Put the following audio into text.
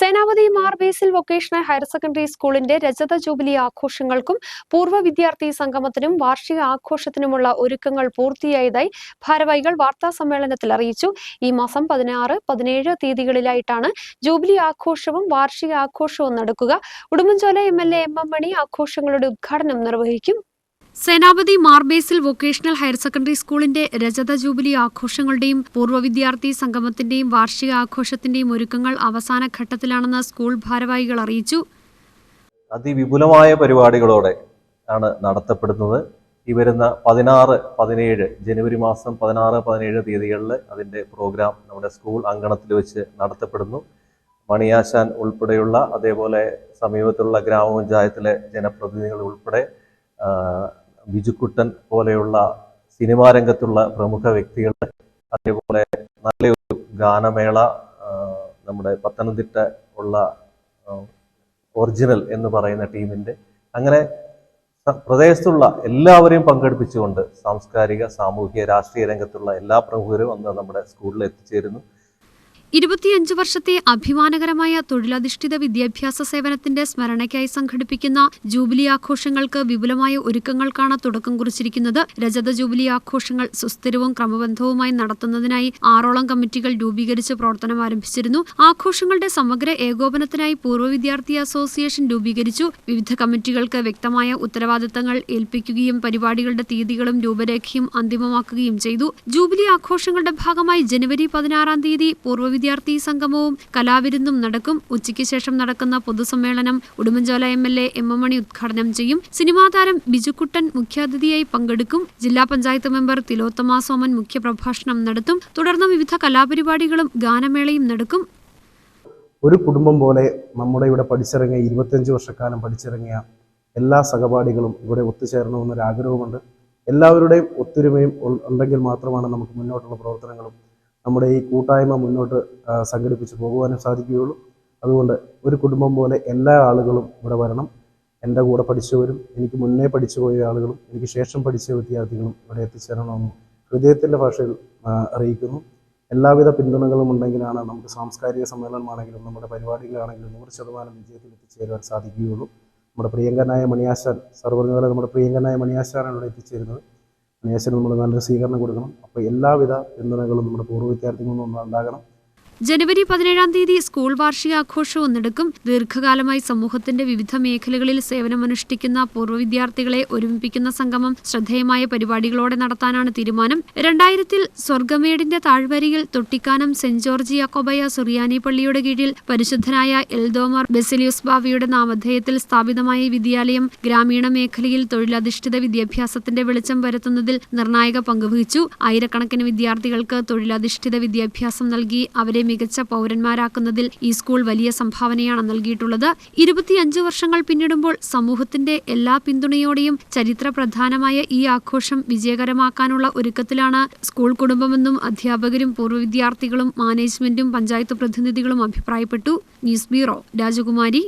Senapathy Mar Basil vocational higher secondary സ്കൂളിന്റെ രജത jubilee ആഘോഷങ്ങൾക്കും പൂർവ വിദ്യാർത്ഥി സംഗമത്തിനും വാർഷിക ആഘോഷത്തിനുമുള്ള ഒരുക്കങ്ങൾ പൂർത്തിയായതായി ഭാരവാഹികൾ വാർത്താ സമ്മേളനത്തിൽ അറിയിച്ചു. ഈ മാസം പതിനാറ് പതിനേഴ് തീയതികളിലായിട്ടാണ് ജൂബിലി ആഘോഷവും വാർഷിക ആഘോഷവും നടക്കുക. Udumbanchola M L A M M Mani ആഘോഷങ്ങളുടെ ഉദ്ഘാടനം നിർവഹിക്കും Senapathy Mar Basil vocational higher secondary സ്കൂളിന്റെ രജത ജൂബിലി ആഘോഷങ്ങളുടെയും പൂർവ വിദ്യാർത്ഥി സംഗമത്തിന്റെയും വാർഷിക ആഘോഷത്തിന്റെയും ഒരുക്കങ്ങൾ അവസാന ഘട്ടത്തിലാണെന്ന് സ്കൂൾ ഭാരവാഹികൾ അറിയിച്ചു. അതിവിപുലമായ പരിപാടികളോടെ ആണ് നടത്തപ്പെടുന്നത്. ഈ വരുന്ന പതിനാറ് പതിനേഴ് ജനുവരി മാസം പതിനാറ് പതിനേഴ് തീയതികളിൽ അതിന്റെ പ്രോഗ്രാം നമ്മുടെ സ്കൂൾ അങ്കണത്തിൽ വെച്ച് നടത്തപ്പെടുന്നു. മണിയാശാൻ ഉൾപ്പെടെയുള്ള അതേപോലെ സമീപത്തുള്ള ഗ്രാമപഞ്ചായത്തിലെ ജനപ്രതിനിധികൾ ഉൾപ്പെടെ ബിജുക്കുട്ടൻ പോലെയുള്ള സിനിമാ രംഗത്തുള്ള പ്രമുഖ വ്യക്തികൾ അതേപോലെ നല്ലൊരു ഗാനമേള നമ്മുടെ പത്തനംതിട്ട ഉള്ള ഒറിജിനൽ എന്ന് പറയുന്ന ടീമിന്റെ അങ്ങനെ പ്രദേശത്തുള്ള എല്ലാവരെയും പങ്കെടുപ്പിച്ചുകൊണ്ട് സാംസ്കാരിക സാമൂഹിക രാഷ്ട്രീയ രംഗത്തുള്ള എല്ലാ പ്രമുഖരും അന്ന് നമ്മുടെ സ്കൂളിൽ എത്തിച്ചേരുന്നു. ഇരുപത്തിയഞ്ച് വർഷത്തെ അഭിമാനകരമായ തൊഴിലധിഷ്ഠിത വിദ്യാഭ്യാസ സേവനത്തിന്റെ സ്മരണയ്ക്കായി സംഘടിപ്പിക്കുന്ന ജൂബിലി ആഘോഷങ്ങൾക്ക് വിപുലമായ ഒരുക്കങ്ങൾക്കാണ് തുടക്കം കുറിച്ചിരിക്കുന്നത്. രജത ജൂബിലി ആഘോഷങ്ങൾ സുസ്ഥിരവും ക്രമബന്ധവുമായി നടത്തുന്നതിനായി ആറോളം കമ്മിറ്റികൾ രൂപീകരിച്ച് പ്രവർത്തനം ആരംഭിച്ചിരുന്നു. ആഘോഷങ്ങളുടെ സമഗ്ര ഏകോപനത്തിനായി പൂർവ വിദ്യാർത്ഥി അസോസിയേഷൻ രൂപീകരിച്ചു. വിവിധ കമ്മിറ്റികൾക്ക് വ്യക്തമായ ഉത്തരവാദിത്തങ്ങൾ ഏൽപ്പിക്കുകയും പരിപാടികളുടെ തീയതികളും രൂപരേഖയും അന്തിമമാക്കുകയും ചെയ്തു. ജൂബിലി ആഘോഷങ്ങളുടെ ഭാഗമായി ജനുവരി പതിനാറാം തീയതി പൂർവ വിദ്യാർത്ഥി സംഗമവും കലാവിരുന്നും നടക്കും. ഉച്ചയ്ക്ക് ശേഷം നടക്കുന്ന പൊതുസമ്മേളനം Udumbanchola M L A M M Mani ഉദ്ഘാടനം ചെയ്യും. സിനിമാ താരം ബിജുക്കുട്ടൻ മുഖ്യാതിഥിയായി പങ്കെടുക്കും. ജില്ലാ പഞ്ചായത്ത് മെമ്പർ തിലോത്തമ സോമൻ മുഖ്യപ്രഭാഷണം നടത്തും. തുടർന്ന് വിവിധ കലാപരിപാടികളും ഗാനമേളയും നടക്കും. ഒരു കുടുംബം പോലെ നമ്മുടെ ഇവിടെ പഠിച്ചിറങ്ങിയ ഇരുപത്തഞ്ച് വർഷക്കാലം പഠിച്ചിറങ്ങിയ എല്ലാ സഹപാഠികളും ഇവിടെ ഒത്തുചേരണമെന്നൊരു ആഗ്രഹമുണ്ട് എല്ലാവരുടെയും ഒത്തൊരുമയും ഉണ്ടെങ്കിൽ മാത്രമാണ് നമുക്ക് മുന്നോട്ടുള്ള പ്രവർത്തനങ്ങളും നമ്മുടെ ഈ കൂട്ടായ്മ മുന്നോട്ട് സംഘടിപ്പിച്ച് പോകുവാനും സാധിക്കുകയുള്ളൂ. അതുകൊണ്ട് ഒരു കുടുംബം പോലെ എല്ലാ ആളുകളും ഇവിടെ വരണം. എന്റെ കൂടെ പഠിച്ചവരും എനിക്ക് മുന്നേ പഠിച്ചു പോയ ആളുകളും എനിക്ക് ശേഷം പഠിച്ച വിദ്യാർത്ഥികളും ഇവിടെ എത്തിച്ചേരണമെന്ന് ഹൃദയത്തിന്റെ ഭാഷയിൽ അറിയിക്കുന്നു. എല്ലാവിധ പിന്തുണകളും ഉണ്ടെങ്കിലാണ് നമുക്ക് സാംസ്കാരിക സമ്മേളനമാണെങ്കിലും നമ്മുടെ പരിപാടികളാണെങ്കിലും നൂറ് ശതമാനം വിജയത്തിൽ എത്തിച്ചേരുവാൻ സാധിക്കുകയുള്ളൂ. നമ്മുടെ പ്രിയങ്കനായ മണിയാശാൻ സാർ പറഞ്ഞ പോലെ നമ്മുടെ പ്രിയങ്കനായ മണിയാശാനാണ് ഇവിടെ എത്തിച്ചേരുന്നത്. മണിയാശാൻ നമ്മൾ നല്ലൊരു സ്വീകരണം കൊടുക്കണം. അപ്പോൾ എല്ലാവിധ പിന്തുണകളും നമ്മുടെ പൂർവ വിദ്യാർത്ഥികളിൽ നിന്നും ഉണ്ടാകണം. ജനുവരി പതിനേഴാം തീയതി സ്കൂൾ വാർഷികാഘോഷവും നടക്കും. ദീർഘകാലമായി സമൂഹത്തിന്റെ വിവിധ മേഖലകളിൽ സേവനമനുഷ്ഠിക്കുന്ന പൂർവ വിദ്യാർത്ഥികളെ ഒരുമിപ്പിക്കുന്ന സംഗമം ശ്രദ്ധേയമായ പരിപാടികളോടെ നടത്താനാണ് തീരുമാനം. രണ്ടായിരത്തിൽ സ്വർഗമേടിന്റെ താഴ്വരയിൽ തൊട്ടിക്കാനം സെന്റ് ജോർജ് യാക്കോബയ സുറിയാനി പള്ളിയുടെ കീഴിൽ പരിശുദ്ധനായ എൽദോമർ ബെസിലിയുസ് ബാവിയുടെ നാമധേയത്തിൽ സ്ഥാപിതമായ വിദ്യാലയം ഗ്രാമീണ മേഖലയിൽ തൊഴിലധിഷ്ഠിത വിദ്യാഭ്യാസത്തിന്റെ വെളിച്ചം വരുത്തുന്നതിൽ നിർണായക പങ്കുവഹിച്ചു ആയിരക്കണക്കിന് വിദ്യാർത്ഥികൾക്ക് തൊഴിലധിഷ്ഠിത വിദ്യാഭ്യാസം നൽകി അവരെ മികച്ച പൗരന്മാരാക്കുന്നതിൽ ഈ സ്കൂൾ വലിയ സംഭാവനയാണ് നൽകിയിട്ടുള്ളത്. ഇരുപത്തിയഞ്ച് വർഷങ്ങൾ പിന്നിടുമ്പോൾ സമൂഹത്തിന്റെ എല്ലാ പിന്തുണയോടെയും ചരിത്ര പ്രധാനമായ ഈ ആഘോഷം വിജയകരമാക്കാനുള്ള ഒരുക്കത്തിലാണ് സ്കൂൾ കുടുംബമെന്നും അധ്യാപകരും പൂർവ വിദ്യാർത്ഥികളും മാനേജ്മെന്റും പഞ്ചായത്ത് പ്രതിനിധികളും അഭിപ്രായപ്പെട്ടു. ന്യൂസ് ബ്യൂറോ രാജകുമാരി.